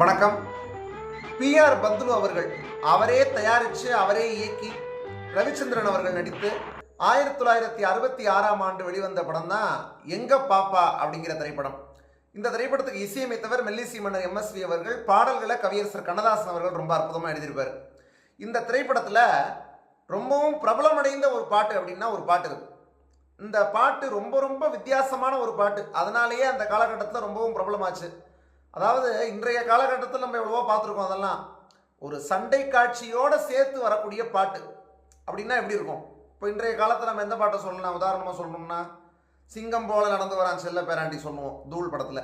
வணக்கம். பிஆர் பந்துலு அவர்கள் அவரே தயாரித்து அவரே இயக்கி ரவிச்சந்திரன் அவர்கள் நடித்து ஆயிரத்தி தொள்ளாயிரத்தி அறுபத்தி ஆறாம் ஆண்டு வெளிவந்த படம் தான் எங்க பாப்பா அப்படிங்கிற திரைப்படம். இந்த திரைப்படத்துக்கு இசையமைத்தவர் மெல்லிசி மன்னர் எம்எஸ்வி அவர்கள் பாடல்களை கவியரசர் கண்ணதாசன் அவர்கள் ரொம்ப அற்புதமாக எழுதியிருப்பார். இந்த திரைப்படத்தில் ரொம்பவும் பிரபலமடைந்த ஒரு பாட்டு அப்படின்னா ஒரு பாட்டு இருக்கு. இந்த பாட்டு ரொம்ப ரொம்ப வித்தியாசமான ஒரு பாட்டு. அதனாலேயே அந்த காலகட்டத்தில் ரொம்பவும் பிரபலமாச்சு. அதாவது இன்றைய காலகட்டத்தில் நம்ம எவ்வளவோ பார்த்துருக்கோம் அதெல்லாம். ஒரு சண்டை காட்சியோடு சேர்த்து வரக்கூடிய பாட்டு. அப்படின்னா எப்படி இருக்கும்? இப்போ இன்றைய காலத்தில் நம்ம எந்த பாட்டை சொல்லலாம் உதாரணமாக சொல்லணும்னா சிங்கம் போல நடந்து வரான் செல்ல பேராண்டி சொல்லுவோம் தூள் படத்தில்.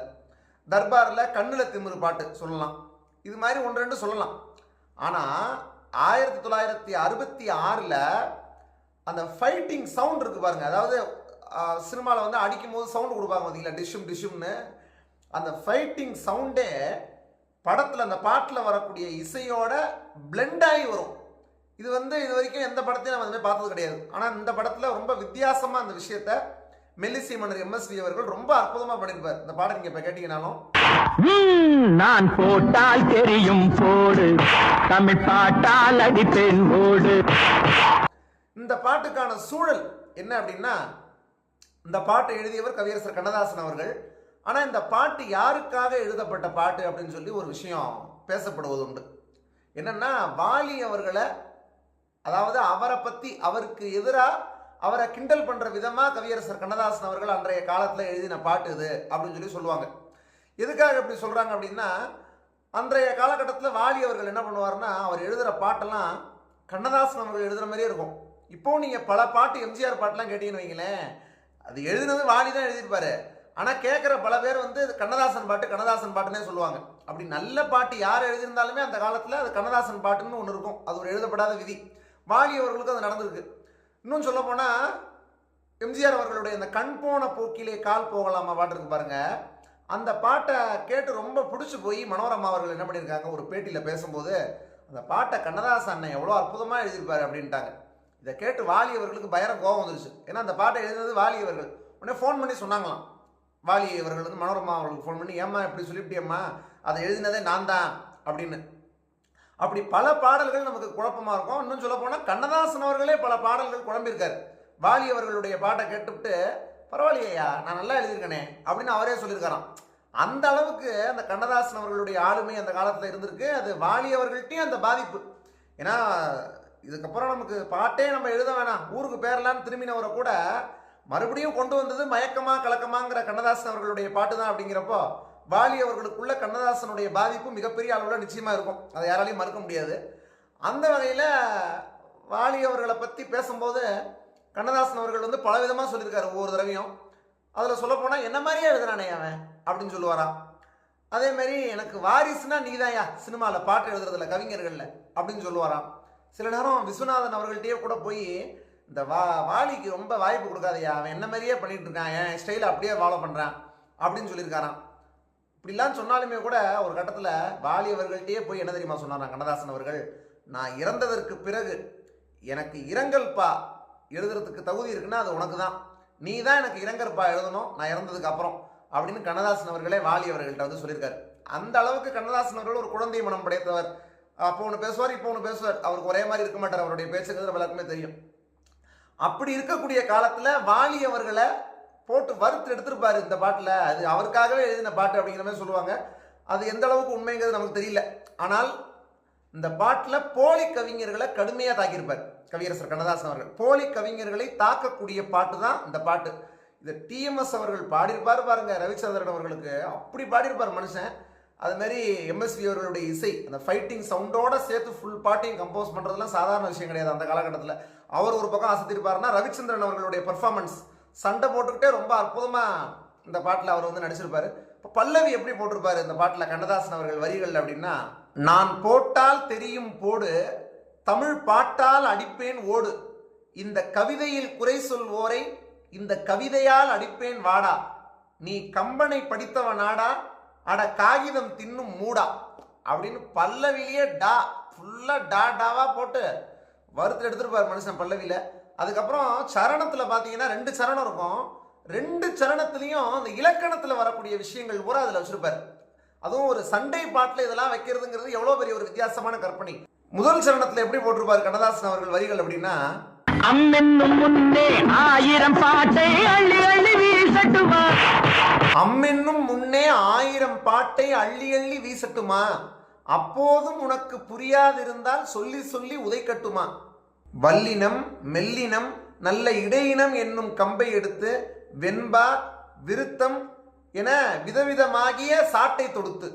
தர்பாரில் கண்ணில் திமிரு பாட்டு சொல்லலாம். இது மாதிரி ஒன்று ரெண்டு சொல்லலாம். ஆனால் ஆயிரத்தி தொள்ளாயிரத்தி அறுபத்தி ஆறில் அந்த ஃபைட்டிங் சவுண்ட் இருக்குது பாருங்கள் அதாவது சினிமாவில் வந்து அடிக்கும் போது சவுண்டு கொடுப்பாங்க பார்த்தீங்களா டிஷ்ஷும் டிஷ்ஷும்னு. அந்த ஃபைட்டிங் சவுண்டே படத்தில் அந்த பாட்டில் வரக்கூடிய இசையோட blend ஆகி வரும். இது வந்து இது வரைக்கும் எந்த படத்தையும் நம்ம அதுமாதிரி பார்த்தது கிடையாது. ஆனால் இந்த படத்தில் ரொம்ப வித்தியாசமாக அந்த விஷயத்த மெல்லிசை மன்னர் எம்எஸ்வி அவர்கள் ரொம்ப அற்புதமாக பண்ணியிருப்பார் இந்த பாடம் நீங்கள் இப்போ கேட்டீங்கனாலும். நான் போட்டால் தெரியும் போடு. தமிழ் பாட்டால் அடிப்பேன் ஓடு. இந்த பாட்டுக்கான சூழல் என்ன அப்படின்னா இந்த பாட்டை எழுதியவர் கவியரசர் கண்ணதாசன் அவர்கள். ஆனால் இந்த பாட்டு யாருக்காக எழுதப்பட்ட பாட்டு அப்படின்னு சொல்லி ஒரு விஷயம் பேசப்படுவது உண்டு என்னென்னா வாலி அவர்களை அதாவது அவரை பற்றி அவருக்கு எதிராக அவரை கிண்டல் பண்ணுற விதமாக கவியரசர் கண்ணதாசன் அவர்கள் அன்றைய காலத்தில் எழுதின பாட்டு இது அப்படின்னு சொல்லி சொல்லுவாங்க. எதுக்காக இப்படி சொல்கிறாங்க அப்படின்னா அன்றைய காலகட்டத்தில் வாலி அவர்கள் என்ன பண்ணுவார்னா அவர் எழுதுகிற பாட்டெல்லாம் கண்ணதாசன் அவர்கள் எழுதுகிற மாதிரியே இருக்கும். இப்போ நீங்கள் பல பாட்டு எம்ஜிஆர் பாட்டெலாம் கேட்டீங்கன்னு வைங்களேன் அது எழுதுனது வாலி தான் எழுதியிருப்பாரு. ஆனால் கேட்குற பல பேர் வந்து இது கண்ணதாசன் பாட்டு கண்ணதாசன் பாட்டுன்னே சொல்லுவாங்க. அப்படி நல்ல பாட்டு யார் எழுதியிருந்தாலுமே அந்த காலத்தில் அது கண்ணதாசன் பாட்டுன்னு ஒன்று இருக்கும். அது ஒரு எழுதப்படாத விதி. வாலி அவர்களுக்கு அது நடந்திருக்கு. இன்னும் சொல்ல போனால் எம்ஜிஆர் அவர்களுடைய அந்த கண் போன போக்கிலே கால் போகலாமா பாட்டு இருக்கு பாருங்க. அந்த பாட்டை கேட்டு ரொம்ப பிடிச்சி போய் மனோரமா அவர்கள் என்ன பண்ணியிருக்காங்க? ஒரு பேட்டியில் பேசும்போது அந்த பாட்டை கண்ணதாசன் அண்ணன் எவ்வளோ அற்புதமாக எழுதியிருப்பாரு அப்படின்ட்டாங்க. இதை கேட்டு வாலி அவர்களுக்கு பயங்கர கோபம் வந்துருச்சு. ஏன்னா அந்த பாட்டை எழுதினது வாலி அவர்கள். உடனே ஃபோன் பண்ணி சொன்னாங்களாம். வாலி அவர்கள் வந்து மனோரமா அவர்களுக்கு ஃபோன் பண்ணி ஏம்மா இப்படி சொல்லிவிட்டியம்மா அதை எழுதினதே நான் தான் அப்படின்னு. அப்படி பல பாடல்கள் நமக்கு குழப்பமா இருக்கும். இன்னும் சொல்ல போனால் கண்ணதாசன் அவர்களே பல பாடல்கள் குழம்பியிருக்கார். வாலி அவர்களுடைய பாட்டை கேட்டுவிட்டு பரவாயில்லையா நான் நல்லா எழுதியிருக்கேனே அப்படின்னு அவரே சொல்லியிருக்காராம். அந்த அளவுக்கு அந்த கண்ணதாசன் அவர்களுடைய ஆளுமை அந்த காலத்தில் இருந்திருக்கு. அது வாலி அவர்கள்ட்டையும் அந்த பாதிப்பு. ஏன்னா இதுக்கப்புறம் நமக்கு பாட்டே நம்ம எழுத வேணாம். ஊருக்கு பேரலான்னு திரும்பினவரை கூட மறுபடியும் கொண்டு வந்தது மயக்கமா கலக்கமாங்கிற கண்ணதாசன் அவர்களுடைய பாட்டு தான் அப்படிங்கிறப்போ வாலி அவர்களுக்குள்ள கண்ணதாசனுடைய பாதிப்பு மிகப்பெரிய அளவில் நிச்சயமாக இருக்கும். அதை யாராலையும் மறுக்க முடியாது. அந்த வகையில் வாலி அவர்களை பற்றி பேசும்போது கண்ணதாசன் அவர்கள் வந்து பல விதமாக சொல்லியிருக்காரு ஒவ்வொரு தடவையும். அதில் சொல்லப்போனால் என்ன மாதிரியே எழுதுனானே அவன்? அப்படின்னு சொல்லுவாராம். அதேமாரி எனக்கு வாரிசுனா நீதாயா சினிமாவில் பாட்டு எழுதுறதில்ல கவிஞர்களில் அப்படின்னு சொல்லுவாராம். சில நேரம் விஸ்வநாதன் அவர்கள்ட்டயே கூட போய் இந்த வா வாலிக்கு ரொம்ப வாய்ப்பு கொடுக்காதயா. அவன் என்ன மாதிரியே பண்ணிகிட்டு இருக்கான். என் ஸ்டைலை அப்படியே ஃபாலோ பண்ணுறான் அப்படின்னு சொல்லியிருக்காராம். இப்படிலாம் சொன்னாலுமே கூட ஒரு கட்டத்தில் வாலி அவர்கள்ட்டயே போய் என்ன தெரியுமா சொன்னாராம்? கண்ணதாசன் அவர்கள் நான் இறந்ததற்கு பிறகு எனக்கு இரங்கல்பா எழுதுறதுக்கு தகுதி இருக்குன்னா அது உனக்கு தான் நீ தான் எனக்கு இரங்கற்பா எழுதணும். நான் இறந்ததுக்கு அப்புறம். அப்படின்னு கண்ணதாசன் அவர்களே வாலி அவர்கள்ட்ட வந்து சொல்லியிருக்காரு. அந்த அளவுக்கு கண்ணதாசன் அவர்கள் ஒரு குழந்தை மனம் படைத்தவர். அப்போ ஒன்று பேசுவார் இப்போ ஒன்று பேசுவார். அவருக்கு ஒரே மாதிரி இருக்க மாட்டார். அவருடைய பேச்சுக்கிறது எல்லாருக்குமே தெரியும். அப்படி இருக்கக்கூடிய காலத்தில் வாலி அவர்களை போட்டு வறுத்து எடுத்திருப்பாரு இந்த பாட்டில். அது அவருக்காகவே எழுதின பாட்டு அப்படிங்கிற மாதிரி சொல்லுவாங்க. அது எந்த அளவுக்கு உண்மைங்கிறது நமக்கு தெரியல. ஆனால் இந்த பாட்டில் போலி கவிஞர்களை கடுமையாக தாக்கியிருப்பார் கவியரசர் கண்ணதாசன் அவர்கள். போலி கவிஞர்களை தாக்கக்கூடிய பாட்டு தான் இந்த பாட்டு. இதை டிஎம்எஸ் அவர்கள் பாடியிருப்பார் பாருங்க ரவிச்சந்திரன் அவர்களுக்கு. அப்படி பாடியிருப்பார் மனுஷன். அது மாதிரி எம்எஸ்வி அவர்களுடைய இசை அந்த ஃபைட்டிங் சவுண்டோட சேர்த்து ஃபுல் பாட்டையும் கம்போஸ் பண்ணுறதுலாம் சாதாரண விஷயம் கிடையாது அந்த காலகட்டத்தில். அவர் ஒரு பக்கம் அசத்திருப்பாருன்னா ரவிச்சந்திரன் அவர்களுடைய பர்ஃபார்மன்ஸ் சண்டை போட்டுக்கிட்டே ரொம்ப அற்புதமாக இந்த பாட்டில் அவர் வந்து நடிச்சிருப்பாரு. இப்போ பல்லவி எப்படி போட்டிருப்பாரு இந்த பாட்டில் கண்ணதாசன் அவர்கள் வரிகள் அப்படின்னா நான் போட்டால் தெரியும் போடு தமிழ் பாட்டால் அடிப்பேன் ஓடு. இந்த கவிதையில் குறை சொல்வோரை இந்த கவிதையால் அடிப்பேன் வாடா. நீ கம்பனை படித்தவனாடா அட காகிதம் தின்னும் மூடா அப்படின்னு பல்லவிலேயே டா ஃபுல்லாக டா டாவா போட்டு வறுத்து எடுத்துருப்பார் மனுஷன் பல்லவியில். அதுக்கப்புறம் சரணத்தில் பார்த்தீங்கன்னா ரெண்டு சரணம் இருக்கும். ரெண்டு சரணத்துலேயும் அந்த இலக்கணத்தில் வரக்கூடிய விஷயங்கள் பூரா அதில் வச்சுருப்பார். அதுவும் ஒரு சண்டை பாட்டில் இதெல்லாம் வைக்கிறதுங்கிறது எவ்வளோ பெரிய ஒரு வித்தியாசமான கற்பனை. முதல் சரணத்தில் எப்படி போட்டிருப்பாரு கண்ணதாசன் அவர்கள் வரிகள் அப்படின்னா அம்மென்னும் முன்னே ஆயிரம் பாட்டை அள்ளி அள்ளி வீசட்டுவார். அம்மென்னும் முன்னே ஆயிரம் பாட்டை அள்ளி அள்ளி வீசட்டுமா? அப்போதும் உனக்கு புரியாதிருந்தால் சொல்லி சொல்லி உதைக்கட்டுமா வல்லினம் மெல்லினம் நல்ல இடையினம் என்னும் கம்பை எடுத்து வெண்பா விருத்தம் என விதவிதமாகிய சாட்டை தொடுத்து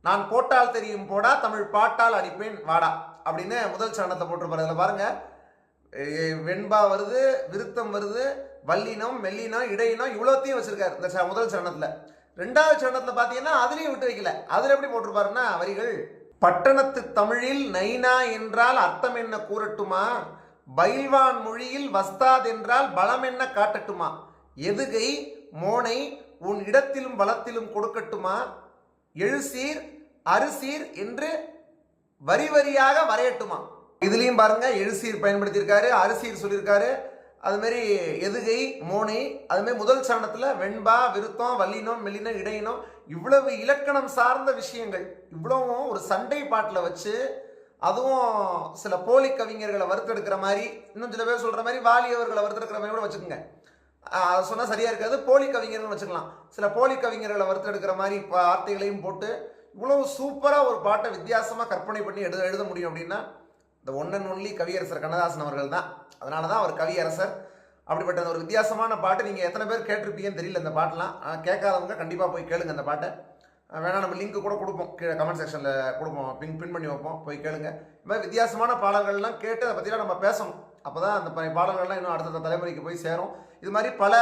நான் போட்டால் தெரியும் போடா தமிழ் பாட்டால் அடிப்பேன் வாடா அப்படின்னு முதல் சரணத்தை போட்டிருப்பாரு. அதில் பாருங்க வெண்பா வருது விருத்தம் வருது வல்லினம் மெல்லினம் இடையினம் இவ்வளோத்தையும் வச்சிருக்காரு. இந்த ச- முதல் சரணத்தில். ரெண்டாவது சரணத்தில் பார்த்தீங்கன்னா அதுலேயும் விட்டு வைக்கல. அதில் எப்படி போட்டிருப்பாருன்னா வரிகள் பட்டணத்து தமிழில் நைனா என்றால் அர்த்தம் என்ன கூறட்டுமா? பைல்வான் மொழியில் வஸ்தாத் என்றால் பலம் என்ன காட்டட்டுமா? எதுகை மோனை உன் இடத்திலும் பலத்திலும் கொடுக்கட்டுமா? எழுசீர் அரிசீர் என்று வரி வரியாக வரையட்டுமா? இதுலயும் பாருங்க எழுசீர் பயன்படுத்தியிருக்காரு அரிசீர் சொல்லியிருக்காரு. அது எதுகை மோனை அதுமாரி முதல் சரணத்தில் வெண்பா விருத்தம் வல்லினம் மெல்லினம் இடையினம் இவ்வளவு இலக்கணம் சார்ந்த விஷயங்கள் இவ்வளவும் ஒரு சண்டை பாட்டில் வச்சு அதுவும் சில போலி கவிஞர்களை வறுத்தெடுக்கிற மாதிரி இன்னும் சில பேர் சொல்கிற மாதிரி வாலியவர்களை வறுத்தெடுக்கிற மாதிரி கூட வச்சுக்கோங்க. அதை சொன்னால் சரியாக இருக்காது போலி கவிஞர்கள் வச்சுக்கலாம். சில போலி கவிஞர்களை வறுத்தெடுக்கிற மாதிரி வார்த்தைகளையும் போட்டு இவ்வளவு சூப்பராக ஒரு பாட்டை வித்தியாசமாக கற்பனை பண்ணி எழுத எழுத முடியும் அப்படின்னா இந்த ஒன் அண்ட் ஒன்லி கவியரசர் கண்ணதாசன் அவர்கள் தான் அதனால தான் அவர் கவியரசர். அப்படிப்பட்ட அந்த ஒரு வித்தியாசமான பாட்டு நீங்கள் எத்தனை பேர் கேட்டிருப்பீங்கன்னு தெரியல இந்த பாட்டெலாம். கேட்காதவங்க கண்டிப்பாக போய் கேளுங்க அந்த பாட்டை. வேணால் நம்ம லிங்க் கூட கொடுப்போம். கீழே கமெண்ட் செக்ஷனில் கொடுப்போம். பின் பின் பண்ணி வைப்போம். போய் கேளுங்க. இந்த மாதிரி வித்தியாசமான பாடல்கள்லாம் கேட்டு அதை பற்றிலாம் நம்ம பேசணும். அப்போ தான் அந்த பாடல்கள்லாம் இன்னும் அடுத்த தலைமுறைக்கு போய் சேரும். இது மாதிரி பல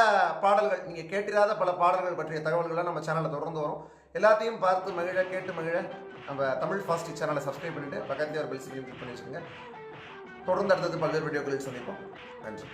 பாடல்கள் நீங்கள் கேட்டிராத பல பாடல்கள் பற்றிய தகவல்கள்லாம் நம்ம சேனலில் தொடர்ந்து வரும். எல்லாத்தையும் பார்த்து மகிழ கேட்டு மகிழ. நம்ம தமிழ் ஃபாஸ்ட் சேனலை சப்ஸ்கிரைப் பண்ணிட்டு பக்கத்துலேயே ஒரு பெல் சிக்னல் கிளிக் பண்ணி வச்சுக்கோங்க. தொடர்ந்து அடுத்தது பல்வேறு வீடியோக்களுக்கு சந்திப்போம். நன்றி.